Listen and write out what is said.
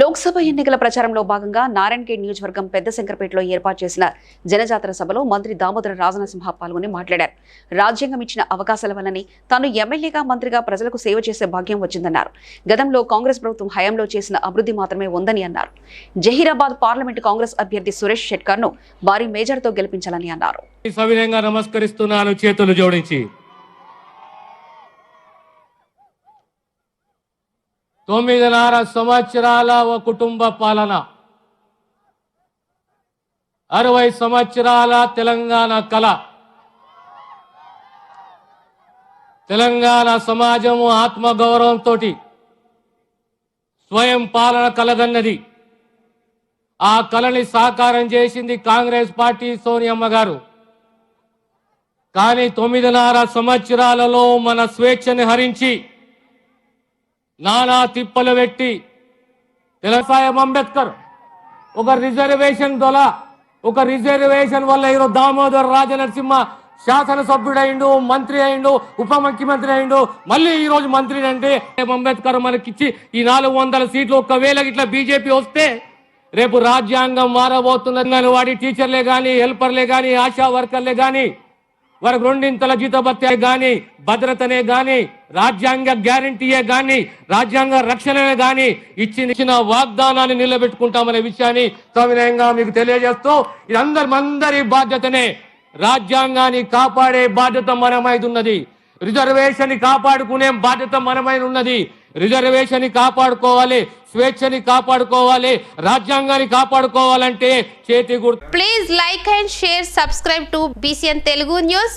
లోక్సభ ఎన్నికల ప్రచారంలో భాగంగా నారాయణఖేడ్ నియోజకవర్గం పెద్ద శంకరపేటలో ఏర్పాటు చేసిన జనజాతర సభలో మంత్రి దామోదర రాజనసింహ పాల్గొని మాట్లాడారు. రాజ్యాంగం ఇచ్చిన అవకాశాల వల్లనే తాను ఎమ్మెల్యేగా మంత్రిగా ప్రజలకు సేవ చేసే భాగ్యం వచ్చిందన్నారు. గతంలో కాంగ్రెస్ ప్రభుత్వం హయాంలో చేసిన అభివృద్ధి మాత్రమే ఉందని అన్నారు. జహీరాబాద్ పార్లమెంటు కాంగ్రెస్ అభ్యర్థి సురేష్ షెట్కర్ను భారీ మేజర్తో గెలిపించాలని అన్నారు. నమస్కరిస్తున్నాను చేతులు జోడించి. తొమ్మిదిన్నర సంవత్సరాల ఓ కుటుంబ పాలన. అరవై సంవత్సరాల తెలంగాణ కళ. తెలంగాణ సమాజము ఆత్మగౌరవంతో స్వయం పాలన కలగన్నది ఆ కళని సాకారం చేసింది కాంగ్రెస్ పార్టీ సోనియమ్మ గారు. కానీ తొమ్మిదిన్నర సంవత్సరాలలో మన స్వేచ్ఛని హరించి నానా తిప్పలు పెట్టి వ్యవసాయం అంబేద్కర్. ఒక రిజర్వేషన్ దొల ఒక రిజర్వేషన్ వల్ల ఈరోజు దామోదర్ రాజనరసింహ శాసనసభ్యుడైండు మంత్రి అయిండు ఉప ముఖ్యమంత్రి అయిండు. మళ్ళీ ఈ రోజు మంత్రి అంటే అంబేద్కర్ మనకిచ్చి ఈ నాలుగు వందల సీట్లు ఒకవేళ ఇట్లా బీజేపీ వస్తే రేపు రాజ్యాంగం మారబోతుందని వాడి టీచర్లే కానీ హెల్పర్లే కానీ ఆశా వర్కర్లే కానీ వారికి రెండింతల జీతభత్యే కానీ భద్రతనే కానీ రాజ్యాంగ గ్యారంటీయే గాని రాజ్యాంగ రక్షణనే గాని ఇచ్చిన ఇచ్చిన వాగ్దానాన్ని నిలబెట్టుకుంటామనే విషయాన్ని సవినయంగా మీకు తెలియజేస్తూ ఇది అందరి అందరి బాధ్యతనే రాజ్యాంగాన్ని కాపాడే బాధ్యత మనమైది ఉన్నది. రిజర్వేషన్ కాపాడుకునే బాధ్యత మనమైన ఉన్నది. రిజర్వేషన్ కాపాడుకోవాలి స్వేచ్ఛని కాపాడుకోవాలి రాజ్యాంగాన్ని కాపాడుకోవాలంటే చేతి గుర్తు please like and share subscribe to BCN Telugu news